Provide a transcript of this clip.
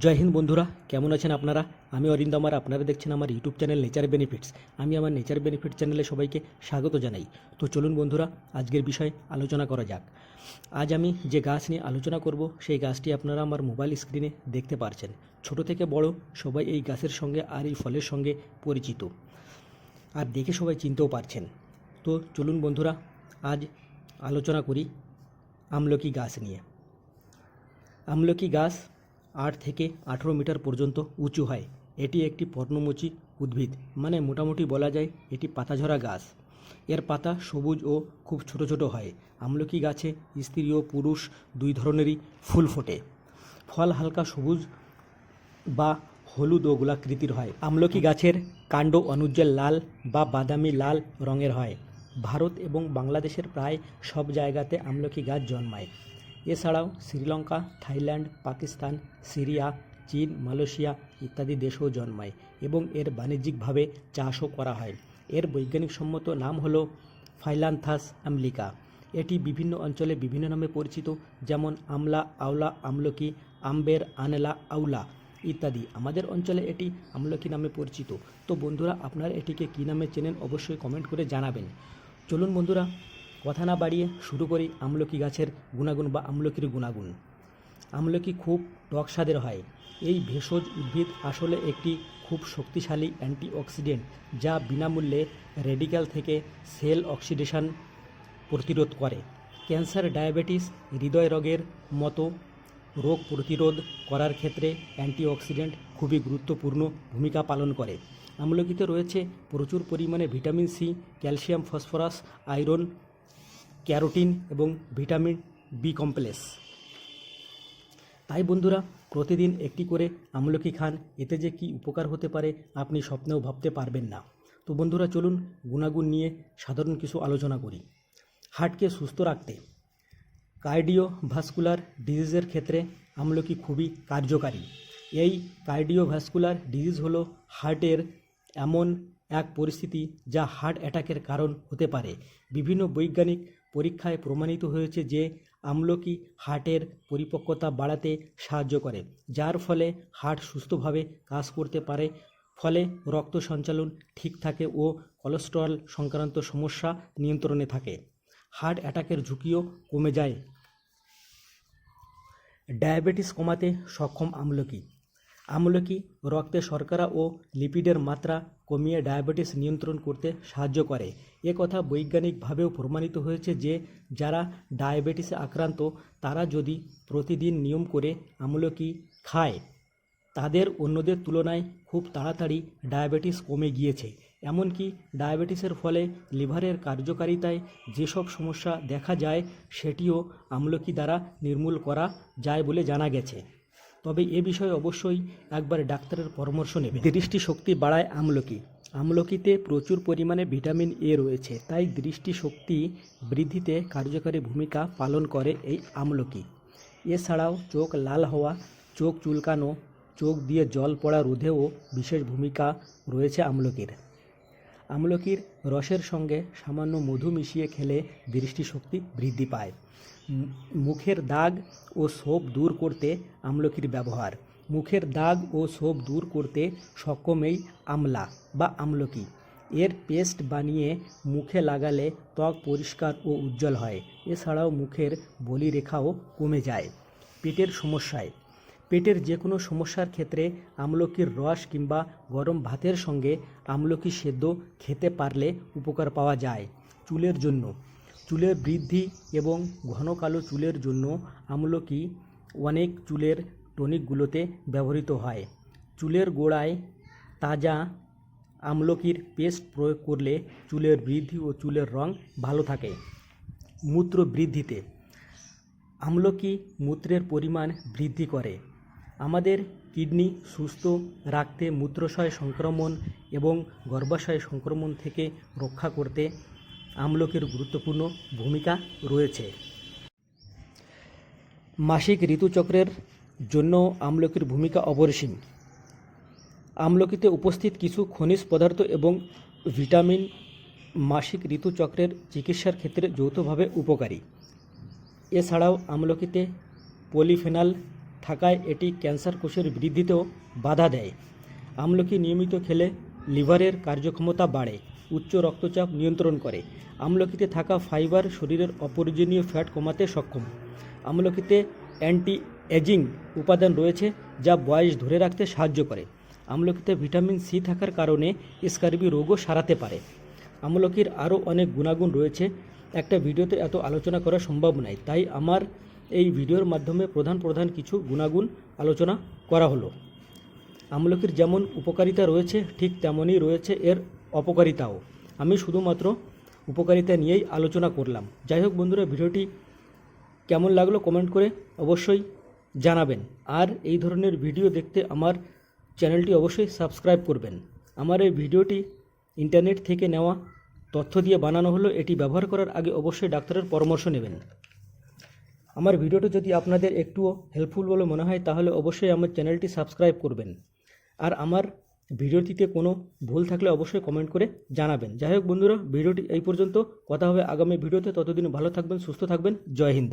জয় হিন্দ বন্ধুরা, কেমন আছেন আপনারা? আমি অরিন্দ আমার আপনারা দেখছেন আমার ইউটিউব চ্যানেল নেচার বেনিফিটস আমি আমার নেচার বেনিফিট চ্যানেলে সবাইকে স্বাগত জানাই। তো চলুন বন্ধুরা, আজকের বিষয়ে আলোচনা করা যাক। আজ আমি যে গাছ নিয়ে আলোচনা করব, সেই গাছটি আপনারা আমার মোবাইল স্ক্রিনে দেখতে পারছেন। ছোট থেকে বড়, সবাই এই গাছের সঙ্গে আর এই ফলের সঙ্গে পরিচিত। আর দেখে সবাই চিনতেও পারছেন। তো চলুন বন্ধুরা, আজ আলোচনা করি আমলকি গাছ নিয়ে। আমলকি গাছ আট থেকে আঠেরো মিটার পর্যন্ত উঁচু হয়। এটি একটি পর্ণমোচী উদ্ভিদ। মানে মোটামুটি বলা যায় এটি পাতাঝরা গাছ। এর পাতা সবুজ ও খুব ছোট ছোট হয়। আমলকি গাছে স্ত্রী ও পুরুষ দুই ধরনেরই ফুল ফোটে। ফল হালকা সবুজ বা হলুদ ও গোলাকৃতির হয়। আমলকি গাছের কাণ্ড অনুজ্জ্বল লাল বা বাদামি লাল রঙের হয়। ভারত এবং বাংলাদেশের প্রায় সব জায়গাতে আমলকি গাছ জন্মায়। এছাড়াও শ্রীলঙ্কা, থাইল্যান্ড, পাকিস্তান, সিরিয়া, চীন, মালয়েশিয়া ইত্যাদি দেশেও জন্মায় এবং এর বাণিজ্যিকভাবে চাষও করা হয়। এর বৈজ্ঞানিক সম্মত নাম হল ফাইলান্থাস আমলিকা। এটি বিভিন্ন অঞ্চলে বিভিন্ন নামে পরিচিত, যেমন আমলা, আওলা, আমলকি, আম্বের, আনেলা, আউলা ইত্যাদি। আমাদের অঞ্চলে এটি আমলকি নামে পরিচিত। তো বন্ধুরা, আপনারা এটিকে কী নামে চেনেন অবশ্যই কমেন্ট করে জানাবেন। চলুন বন্ধুরা কথা না বাড়িয়ে শুরু করি আমলকি গাছের গুণাগুণ বা আমলকির গুণাগুণ। আমলকি খুব টক স্বাদের হয়। এই ভেষজ উদ্ভিদ আসলে একটি খুব শক্তিশালী অ্যান্টিঅক্সিডেন্ট যা বিনামূল্যে রেডিক্যাল থেকে সেল অক্সিডেশন প্রতিরোধ করে। ক্যান্সার, ডায়াবেটিস, হৃদয় রোগের মতো রোগ প্রতিরোধ করার ক্ষেত্রে অ্যান্টিঅক্সিডেন্ট খুবই গুরুত্বপূর্ণ ভূমিকা পালন করে। আমলকিতে রয়েছে প্রচুর পরিমাণে vitamin C, calcium, phosphorus, iron carotene এবং ভিটামিন বি কমপ্লেক্স। তাই বন্ধুরা, প্রতিদিন একটি করে আমলকি খান, এতে যে কি উপকার হতে পারে আপনি স্বপ্নেও ভাবতে পারবেন না। তো বন্ধুরা, চলুন গুণাগুণ নিয়ে সাধারণ কিছু আলোচনা করি। হার্টকে সুস্থ রাখতে, কার্ডিওভাস্কুলার ডিজিজের ক্ষেত্রে আমলকি খুবই কার্যকারী। এই কার্ডিওভাস্কুলার ডিজিজ হলো হার্টের এমন এক পরিস্থিতি যা হার্ট অ্যাটাকের কারণ হতে পারে। বিভিন্ন বৈজ্ঞানিক পরীক্ষায় প্রমাণিত হয়েছে যে আমলকি হার্টের পরিপক্কতা বাড়াতে সাহায্য করে, যার ফলে হার্ট সুস্থভাবে কাজ করতে পারে, ফলে রক্ত সঞ্চালন ঠিক থাকে ও কোলেস্টেরল সংক্রান্ত সমস্যা নিয়ন্ত্রণে থাকে। হার্ট অ্যাটাকের ঝুঁকিও কমে যায়। ডায়াবেটিস কমাতে সক্ষম আমলকি আমলকি রক্তে শর্করা ও লিপিডের মাত্রা কমিয়ে ডায়াবেটিস নিয়ন্ত্রণ করতে সাহায্য করে? এ কথা বৈজ্ঞানিকভাবেও প্রমাণিত হয়েছে যে, যারা ডায়াবেটিসে আক্রান্ত, তারা যদি প্রতিদিন নিয়ম করে আমলকি খায়, তাদের অন্যদের তুলনায় খুব তাড়াতাড়ি ডায়াবেটিস কমে গিয়েছে। এমনকি ডায়াবেটিসের ফলে লিভারের কার্যকারিতায় যেসব সমস্যা দেখা যায়, সেটিও আমলকি দ্বারা নির্মূল করা যায় বলে জানা গেছে। তবে এ বিষয়ে অবশ্যই একবার ডাক্তারের পরামর্শ নেবে দৃষ্টিশক্তি বাড়ায় আমলকি। আমলকিতে প্রচুর পরিমাণে ভিটামিন এ রয়েছে তাই দৃষ্টিশক্তি বৃদ্ধিতে কার্যকারী ভূমিকা পালন করে এই আমলকি। এছাড়াও চোখ লাল হওয়া চোখ চুলকানো চোখ দিয়ে জল পড়া রোধেও বিশেষ ভূমিকা রয়েছে আমলকির। আমলকির রসের সঙ্গে সামান্য মধু মিশিয়ে খেলে দৃষ্টিশক্তি বৃদ্ধি পায়। মুখের দাগ ও সোপ দূর করতে আমলকির ব্যবহার। মুখের দাগ ও সোপ দূর করতে সক্ষম এই আমলা বা আমলকি। এর পেস্ট বানিয়ে মুখে লাগালে ত্বক পরিষ্কার ও উজ্জ্বল হয়। এছাড়াও মুখের বলিরেখাও কমে যায় পেটের সমস্যায়। পেটের যে কোনো সমস্যার ক্ষেত্রে আমলকির রস কিংবা গরম ভাতের সঙ্গে আমলকি সেদ্ধ খেতে পারলে উপকার পাওয়া যায় চুলের জন্য। চুলের বৃদ্ধি এবং ঘন কালো চুলের জন্য আমলকি অনেক চুলের টনিকগুলোতে ব্যবহৃত হয়। চুলের গোড়ায় তাজা আমলকির পেস্ট প্রয়োগ করলে চুলের বৃদ্ধি ও চুলের রং ভালো থাকে। মূত্র বৃদ্ধিতে আমলকি মূত্রের পরিমাণ বৃদ্ধি করে। আমাদের কিডনি সুস্থ রাখতে মূত্রশয় সংক্রমণ এবং গর্ভাশয় সংক্রমণ থেকে রক্ষা করতে আমলকির গুরুত্বপূর্ণ ভূমিকা রয়েছে। মাসিক ঋতুচক্রের জন্য আমলকির ভূমিকা অপরিসীম। আমলকিতে উপস্থিত কিছু খনিজ পদার্থ এবং ভিটামিন মাসিক ঋতুচক্রের চিকিৎসার ক্ষেত্রে যৌথভাবে উপকারী। এছাড়াও আমলকিতে পলিফেনাল থাকায় এটি ক্যান্সার কোষের বৃদ্ধিতেও বাধা দেয়। আমলকি নিয়মিত খেলে লিভারের কার্যক্ষমতা বাড়ে। উচ্চ রক্তচাপ নিয়ন্ত্রণ করে। আমলকিতে থাকা ফাইবার শরীরের অপরিজনীয় ফ্যাট কমাতে সক্ষম। আমলকিতে অ্যান্টি এজিং উপাদান রয়েছে যা বয়স ধরে রাখতে সাহায্য করে। আমলকিতে ভিটামিন সি থাকার কারণে স্কার্বি রোগও সারাতে পারে। আমলকির আরও অনেক গুণাগুণ রয়েছে। একটা ভিডিওতে এত আলোচনা করা সম্ভব নয়, তাই আমার এই ভিডিওর মাধ্যমে প্রধান প্রধান কিছু গুণাগুণ আলোচনা করা হলো। আমলকির যেমন উপকারিতা রয়েছে, ঠিক তেমনই রয়েছে এর অপকারিতাও। আমি শুধুমাত্র উপকারিতা নিয়েই আলোচনা করলাম। যাই হোক বন্ধুরা, ভিডিওটি কেমন লাগল কমেন্ট করে অবশ্যই জানাবেন। আর এই ধরনের ভিডিও দেখতে আমার চ্যানেলটি অবশ্যই সাবস্ক্রাইব করবেন। আমার এই ভিডিওটি ইন্টারনেট থেকে নেওয়া তথ্য দিয়ে বানানো হলো, এটি ব্যবহার করার আগে অবশ্যই ডাক্তারের পরামর্শ নেবেন। আমার ভিডিওটি যদি আপনাদের একটুও হেল্পফুল বলে মনে হয়, তাহলে অবশ্যই আমার চ্যানেলটি সাবস্ক্রাইব করবেন। আর আমার ভিডিওটিতে কোনো ভুল থাকলে অবশ্যই কমেন্ট করে জানাবেন। যাই হোক বন্ধুরা, ভিডিওটি এই পর্যন্ত। কথা হবে আগামী ভিডিওতে। ততদিন ভালো থাকবেন, সুস্থ থাকবেন। জয় হিন্দ।